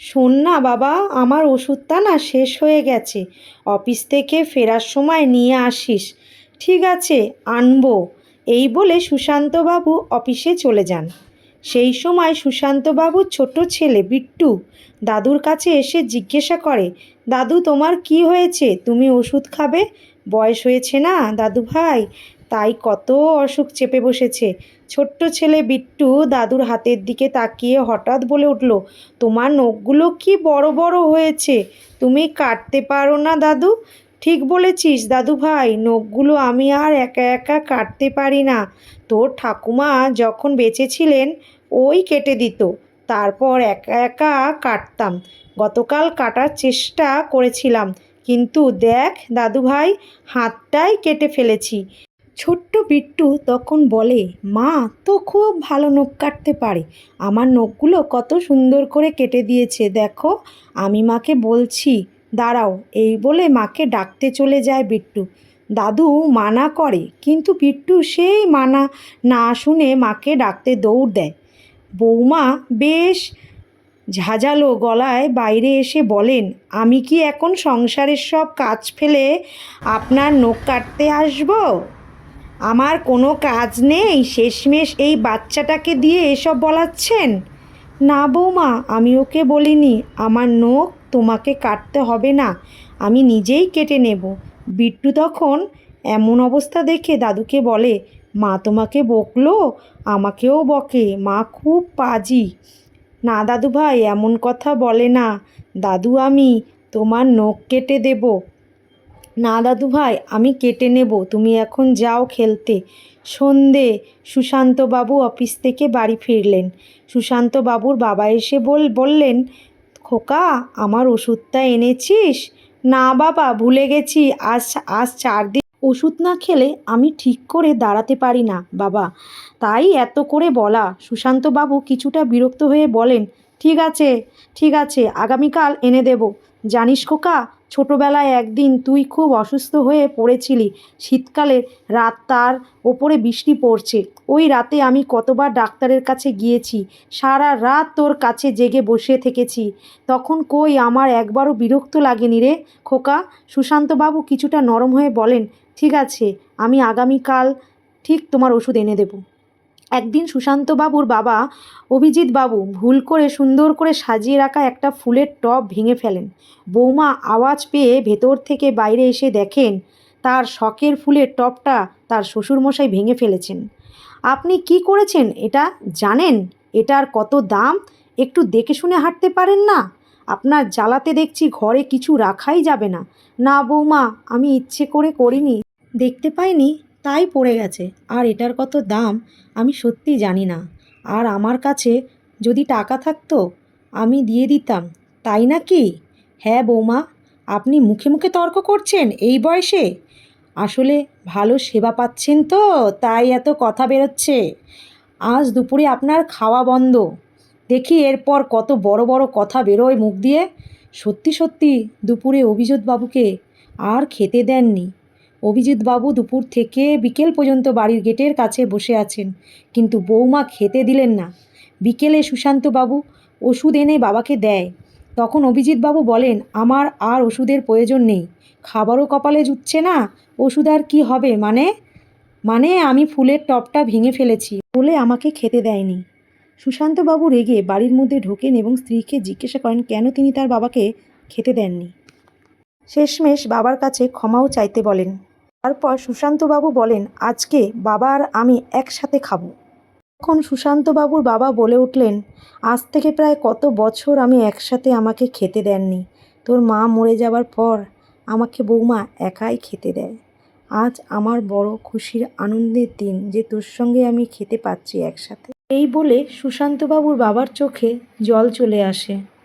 শোন না বাবা, আমার ওষুধটা না শেষ হয়ে গেছে। অফিস থেকে ফেরার সময় নিয়ে আসিস। ঠিক আছে, আনব। এই বলে সুশান্তবাবু অফিসে চলে যান। সেই সময় সুশান্তবাবুর ছোট ছেলে বিট্টু দাদুর কাছে এসে জিজ্ঞাসা করে, দাদু, তোমার কি হয়েছে? তুমি ওষুধ খাবে? বয়স হয়েছে না দাদু ভাই তাই কত অসুখ চেপে বসেছে। ছোট্ট ছেলে বিট্টু দাদুর হাতের দিকে তাকিয়ে হঠাৎ বলে উঠল, তোমার নখগুলো কি বড় বড় হয়েছে? তুমি কাটতে পারো না দাদু? ঠিক বলেছিস দাদু ভাই, নখগুলো আমি আর একা একা কাটতে পারি না। তোর ঠাকুমা যখন বেঁচে ছিলেন ওই কেটে দিত। তারপর একা একা কাটতাম। গতকাল কাটার চেষ্টা করেছিলাম। কিন্তু দেখ দাদু ভাই, হাতটাই কেটে ফেলেছি। ছোট্ট বিট্টু তখন বলে, মা, তো খুব ভালো নখ কাটতে পারে। আমার নখগুলো কত সুন্দর করে কেটে দিয়েছে, দেখো। আমি মাকে বলছি, দাঁড়াও, এই বলে মাকে ডাকতে চলে যায় বিট্টু। দাদু, মানা করে, কিন্তু বিট্টু সেই মানা না শুনে মাকে ডাকতে দৌড় দেয়। বৌমা বেশ ঝাঁঝালো গলায় বাইরে এসে বলেন, আমি কি এখন সংসারের সব কাজ ফেলে আপনার নখ কাটতে আসব? আমার কোনো কাজ নেই, শেষমেশ এই বাচ্চাটাকে দিয়ে এসব বলাচ্ছেন? না বৌমা, আমি ওকে বলিনি। আমার নখ তোমাকে কাটতে হবে না, আমি নিজেই কেটে নেব। বিট্টু তখন এমন অবস্থা দেখে দাদুকে বলে, মা তোমাকে বকলো? আমাকেও বকে, মা খুব পাজি। না দাদু ভাই এমন কথা বলে না। দাদু আমি, তোমার নখ কেটে দেবো। না দাদু ভাই, আমি কেটে নেব, তুমি এখন যাও খেলতে। সন্ধে, সুশান্তবাবু অফিস থেকে বাড়ি ফিরলেন। সুশান্তবাবুর বাবা এসে বল, বললেন, খোকা, আমার ওষুধটা এনেছিস? না বাবা, ভুলে গেছি, আজ আজ চার দিন। ওষুধ না খেলে আমি ঠিক করে দাঁড়াতে পারি না, বাবা। তাই এত করে বলা। সুশান্তবাবু কিছুটা বিরক্ত হয়ে বলেন, ঠিক আছে ঠিক আছে, আগামীকাল এনে দেব। জানিস খোকা ছোটোবেলায় একদিন তুই খুব অসুস্থ হয়ে পড়েছিলি। শীতকালে রাত তার ওপরে বৃষ্টি পড়ছে। ওই রাতে আমি কতবার ডাক্তারের কাছে গিয়েছি। সারা রাত তোর কাছে জেগে বসে থেকেছি। তখন কই আমার একবারও বিরক্ত লাগেনি রে, খোকা। সুশান্তবাবু কিছুটা নরম হয়ে বলেন, ঠিক আছে, আমি আগামীকাল ঠিক তোমার ওষুধ এনে দেবো। একদিন সুশান্তবাবুর বাবা অভিজিৎ বাবু ভুল করে সুন্দর করে সাজিয়ে রাখা একটা ফুলের টব ভেঙে ফেলেন। বৌমা আওয়াজ পেয়ে ভেতর থেকে বাইরে এসে দেখেন, তার শখের ফুলের টবটা তার শ্বশুরমশাই ভেঙে ফেলেছেন। আপনি কি করেছেন এটা জানেন? এটার কত দাম? একটু দেখে শুনে হাঁটতে পারেন না? আপনার জ্বালাতে দেখছি ঘরে কিছু রাখাই যাবে না। না বৌমা, আমি ইচ্ছে করে করিনি। দেখতে পাইনি? তাই পড়ে গেছে। আর এটার কত দাম আমি সত্যি জানি না। আর আমার কাছে যদি টাকা থাকতো, আমি দিয়ে দিতাম। তাই নাকি? হ্যাঁ বৌমা, আপনি মুখে মুখে তর্ক করছেন এই বয়সে? আসলে ভালো সেবা পাচ্ছেন তো, তাই এত কথা বেরোচ্ছে। আজ দুপুরে আপনার খাওয়া বন্ধ। দেখি এরপর কত বড় বড় কথা বেরোয় মুখ দিয়ে। সত্যি সত্যি দুপুরে অভিজিৎ বাবুকে আর খেতে দেননি। অভিজিৎ বাবু দুপুর থেকে বিকেল পর্যন্ত বাড়ির গেটের কাছে বসে আছেন, কিন্তু বৌমা খেতে দিলেন না। বিকেলে সুশান্তবাবু ওষুধ এনে বাবাকে দেয়। তখন অভিজিৎ বাবু বলেন, আমার আর ওষুধের প্রয়োজন নেই। খাবারও কপালে জুটছে না। ওষুধ আর কী হবে? মানে মানে আমি ফুলের টপটা ভেঙে ফেলেছি বলে আমাকে খেতে দেয়নি। সুশান্তবাবু রেগে বাড়ির মধ্যে ঢোকেন এবং স্ত্রীকে জিজ্ঞাসা করেন, কেন তিনি তার বাবাকে খেতে দেননি? শেষমেশ বাবার কাছে ক্ষমাও চাইতে বলেন। তারপর সুশান্তবাবু বলেন, আজকে বাবা আর আমি একসাথে খাব। তখন সুশান্তবাবুর বাবা বলে উঠলেন, আজ থেকে প্রায় কত বছর আমি একসাথে আমাকে খেতে দেননি। তোর মা মরে যাবার পর আমাকে বৌমা একাই খেতে দেয়। আজ আমার বড় খুশির আনন্দের দিন যে তোর সঙ্গে আমি খেতে পাচ্ছি একসাথে। এই বলে সুশান্তবাবুর বাবার চোখে জল চলে আসে।